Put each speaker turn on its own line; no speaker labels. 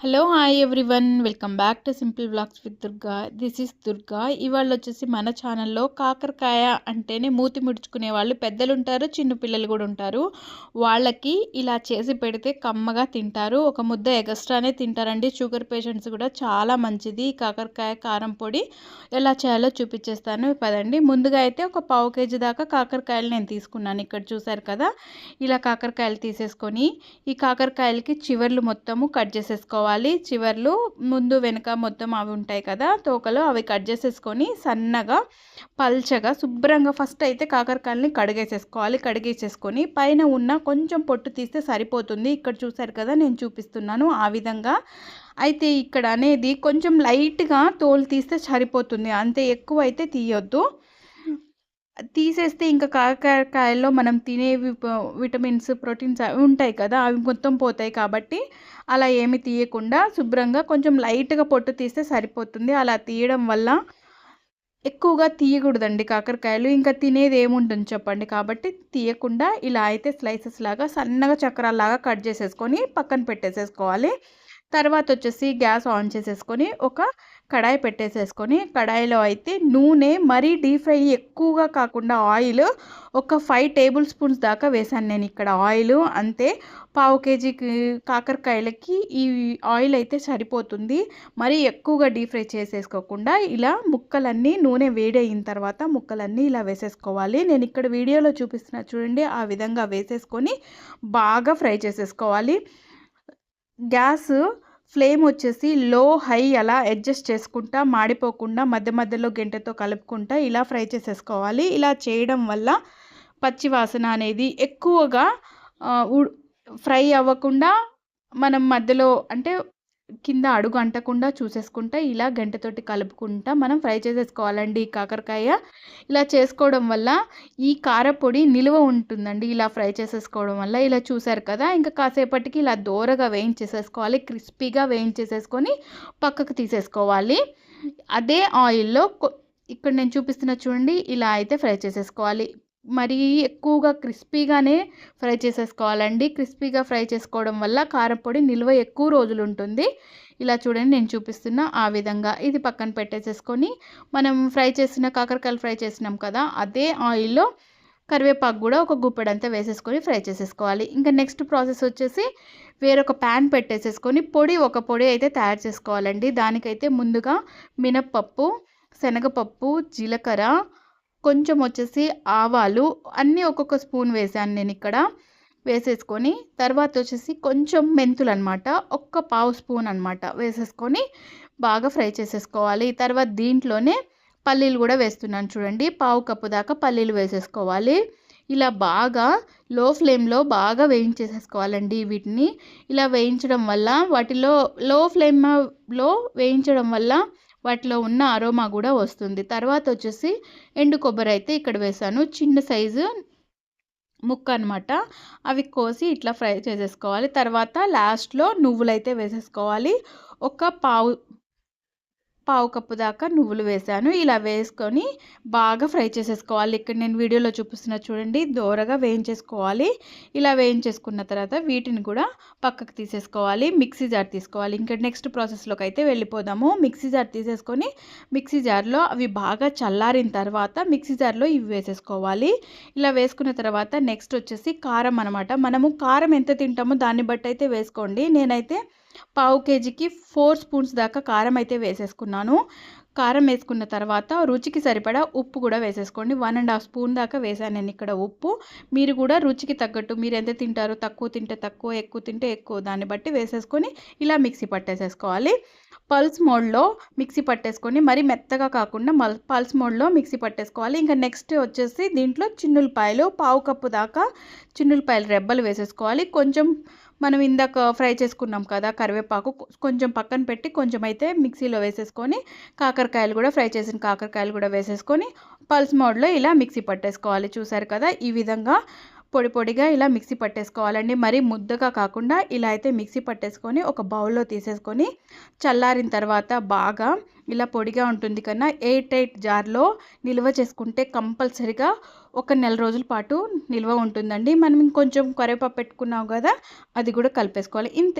Hello hi everyone welcome back to simple vlogs with Durga this is Durga ఇవాళ వచ్చేసి మన ఛానల్లో కాకరకాయ అంటేనే మూతి ముడుచుకునే వాళ్ళు పెద్దలు ఉంటారు చిన్న పిల్లలు కూడా ఉంటారు. వాళ్ళకి ఇలా చేసి పెడితే కమ్మగా తింటారు. ఒక ముద్ద ఎగస్ట్రానే తింటారండి. షుగర్ పేషెంట్స్ కూడా చాలా మంచిది. కాకరకాయ కారం పొడి ఎలా చేయాలో చూపించేస్తాను పదండి. ముందుగా అయితే ఒక పావు కేజీ దాకా కాకరకాయలు నేను తీసుకున్నాను. ఇక్కడ చూసారు కదా? ఇలా కాకరకాయలు తీసేసుకొని ఈ కాకరకాయలకి చివర్లు మొత్తము కట్ చేసేసుకోవాలి. చేసుకోవాలి చివర్లు ముందు వెనుక మొత్తం అవి ఉంటాయి కదా తోకలు అవి కట్ చేసేసుకొని సన్నగా పల్చగా శుభ్రంగా ఫస్ట్ అయితే కాకరకాయలని కడిగేసేసుకోవాలి. కడిగేసేసుకొని పైన ఉన్న కొంచెం పొట్టు తీస్తే సరిపోతుంది. ఇక్కడ చూసారు కదా నేను చూపిస్తున్నాను ఆ విధంగా. అయితే ఇక్కడ అనేది కొంచెం లైట్గా తోలు తీస్తే సరిపోతుంది. అంతే ఎక్కువ అయితే తీయొద్దు. తీసేస్తే ఇంకా కాకరకాయల్లో మనం తినే విటమిన్స్ ప్రోటీన్స్ అవి ఉంటాయి కదా అవి మొత్తం పోతాయి కాబట్టి అలా ఏమి తీయకుండా శుభ్రంగా కొంచెం లైట్గా పొట్టు తీస్తే సరిపోతుంది. అలా తీయడం వల్ల ఎక్కువగా తీయకూడదండి కాకరకాయలు. ఇంకా తినేది ఏముంటుంది చెప్పండి? కాబట్టి తీయకుండా ఇలా అయితే స్లైసెస్ లాగా సన్నగా చక్రాల్లాగా కట్ చేసేసుకొని పక్కన పెట్టేసేసుకోవాలి. తర్వాత వచ్చేసి గ్యాస్ ఆన్ చేసేసుకొని ఒక కడాయి పెట్టేసేసుకొని కడాయిలో అయితే నూనె మరీ డీప్ ఫ్రై ఎక్కువగా కాకుండా ఆయిల్ ఒక ఫైవ్ టేబుల్ స్పూన్స్ దాకా వేసాను నేను ఇక్కడ ఆయిల్. అంతే పావు కేజీకి కాకరకాయలకి ఈ ఆయిల్ అయితే సరిపోతుంది. మరీ ఎక్కువగా డీప్ ఫ్రై చేసేసుకోకుండా ఇలా ముక్కలన్నీ నూనె వేడయిన తర్వాత ముక్కలన్నీ ఇలా వేసేసుకోవాలి. నేను ఇక్కడ వీడియోలో చూపిస్తున్నా చూడండి ఆ విధంగా వేసేసుకొని బాగా ఫ్రై చేసేసుకోవాలి. గ్యాస్ ఫ్లేమ్ వచ్చేసి లో హై అలా అడ్జస్ట్ చేసుకుంటా మాడిపోకుండా మధ్య మధ్యలో గంటతో కలుపుకుంటా ఇలా ఫ్రై చేసేసుకోవాలి. ఇలా చేయడం వల్ల పచ్చి వాసన అనేది ఎక్కువగా ఫ్రై అవ్వకుండా మనం మధ్యలో అంటే కింద అడుగు అంటకుండా చూసేసుకుంటా ఇలా గంటతోటి కలుపుకుంటా మనం ఫ్రై చేసేసుకోవాలండి ఈ కాకరకాయ. ఇలా చేసుకోవడం వల్ల ఈ కారపొడి నిలువ ఉంటుందండి ఇలా ఫ్రై చేసేసుకోవడం వల్ల. ఇలా చూసారు కదా ఇంకా కాసేపటికి ఇలా దోరగా వేయించేసేసుకోవాలి క్రిస్పీగా వేయించేసేసుకొని పక్కకు తీసేసుకోవాలి. అదే ఆయిల్లో ఇక్కడ నేను చూపిస్తున్న చూడండి ఇలా అయితే ఫ్రై చేసేసుకోవాలి. మరీ ఎక్కువగా క్రిస్పీగానే ఫ్రై చేసేసుకోవాలండి. క్రిస్పీగా ఫ్రై చేసుకోవడం వల్ల కారపొడి నిల్వ ఎక్కువ రోజులు ఉంటుంది. ఇలా చూడండి నేను చూపిస్తున్న ఆ విధంగా. ఇది పక్కన పెట్టేసేసుకొని మనం ఫ్రై చేసిన కాకరకాయలు ఫ్రై చేసినాం కదా అదే ఆయిల్లో కరివేపాకు కూడా ఒక గుప్పెడంతా వేసేసుకొని ఫ్రై చేసేసుకోవాలి. ఇంకా నెక్స్ట్ ప్రాసెస్ వచ్చేసి వేరొక ప్యాన్ పెట్టేసేసుకొని పొడి ఒక పొడి అయితే తయారు చేసుకోవాలండి. దానికైతే ముందుగా మినప్పప్పు శనగపప్పు జీలకర్ర కొంచెం వచ్చేసి ఆవాలు అన్నీ ఒక్కొక్క స్పూన్ వేసాను నేను ఇక్కడ. వేసేసుకొని తర్వాత వచ్చేసి కొంచెం మెంతులు అనమాట ఒక్క పావు స్పూన్ అనమాట వేసేసుకొని బాగా ఫ్రై చేసేసుకోవాలి. తర్వాత దీంట్లోనే పల్లీలు కూడా వేస్తున్నాను చూడండి పావు కప్పు దాకా పల్లీలు వేసేసుకోవాలి. ఇలా బాగా లో ఫ్లేమ్లో బాగా వేయించేసేసుకోవాలండి వీటిని. ఇలా వేయించడం వల్ల వాటిలో లో ఫ్లేమ్లో వేయించడం వల్ల వాటిలో ఉన్న అరోమా కూడా వస్తుంది. తర్వాత వచ్చేసి ఎండు కొబ్బరి అయితే ఇక్కడ వేసాను చిన్న సైజు ముక్క అనమాట అవి కోసి ఇట్లా ఫ్రై చేసేసుకోవాలి. తర్వాత లాస్ట్లో నువ్వులైతే వేసేసుకోవాలి. ఒక పావు పావు కప్పు దాకా నువ్వులు వేసాను. ఇలా వేసుకొని బాగా ఫ్రై చేసేసుకోవాలి. ఇక్కడ నేను వీడియోలో చూపిస్తున్న చూడండి దోరగా వేయించేసుకోవాలి. ఇలా వేయించేసుకున్న తర్వాత వీటిని కూడా పక్కకు తీసేసుకోవాలి. మిక్సీ జార్ తీసుకోవాలి. ఇంకా నెక్స్ట్ ప్రాసెస్లోకి అయితే వెళ్ళిపోదాము. మిక్సీ జార్ తీసేసుకొని మిక్సీ జార్లో అవి బాగా చల్లారిన తర్వాత మిక్సీ జార్లో ఇవి వేసేసుకోవాలి. ఇలా వేసుకున్న తర్వాత నెక్స్ట్ వచ్చేసి కారం అనమాట మనము కారం ఎంత తింటామో దాన్ని బట్టి అయితే వేసుకోండి. నేనైతే పావు కేజీకి ఫోర్ స్పూన్స్ దాకా కారం అయితే వేసేసుకున్నాను. కారం వేసుకున్న తర్వాత రుచికి సరిపడా ఉప్పు కూడా వేసేసుకోండి. వన్ అండ్ హాఫ్ స్పూన్ దాకా వేసాను నేను ఇక్కడ ఉప్పు. మీరు కూడా రుచికి తగ్గట్టు మీరు ఎంత తింటారో తక్కువ తింటే తక్కువ ఎక్కువ తింటే ఎక్కువ దాన్ని బట్టి వేసేసుకొని ఇలా మిక్సీ పట్టేసేసుకోవాలి. పల్స్ మోడ్లో మిక్సీ పట్టేసుకొని మరి మెత్తగా కాకుండా మల్ పల్స్ మోడ్లో మిక్సీ పట్టేసుకోవాలి. ఇంకా నెక్స్ట్ వచ్చేసి దీంట్లో చిన్నులపాయలు పావు కప్పు దాకా చిన్నులపాయలు రెబ్బలు వేసేసుకోవాలి. కొంచెం మనం ఇందాక ఫ్రై చేసుకున్నాం కదా కరివేపాకు కొంచెం పక్కన పెట్టి కొంచెం అయితే మిక్సీలో వేసేసుకొని కాకరకాయలు కూడా ఫ్రై చేసిన కాకరకాయలు కూడా వేసేసుకొని పల్స్ మోడ్లో ఇలా మిక్సీ పట్టేసుకోవాలి. చూసారు కదా ఈ విధంగా పొడి పొడిగా ఇలా మిక్సీ పట్టేసుకోవాలండి. మరీ ముద్దగా కాకుండా ఇలా అయితే మిక్సీ పట్టేసుకొని ఒక బౌల్లో తీసేసుకొని చల్లారిన తర్వాత బాగా ఇలా పొడిగా ఉంటుంది కన్నా ఎయిట్ ఎయిట్ జార్లో నిల్వ చేసుకుంటే కంపల్సరిగా ఒక నెల రోజుల పాటు నిల్వ ఉంటుందండి. మనం ఇంకొంచెం కరివేపాకు పెట్టుకున్నాం కదా అది కూడా కలిపేసుకోవాలి. ఇంతే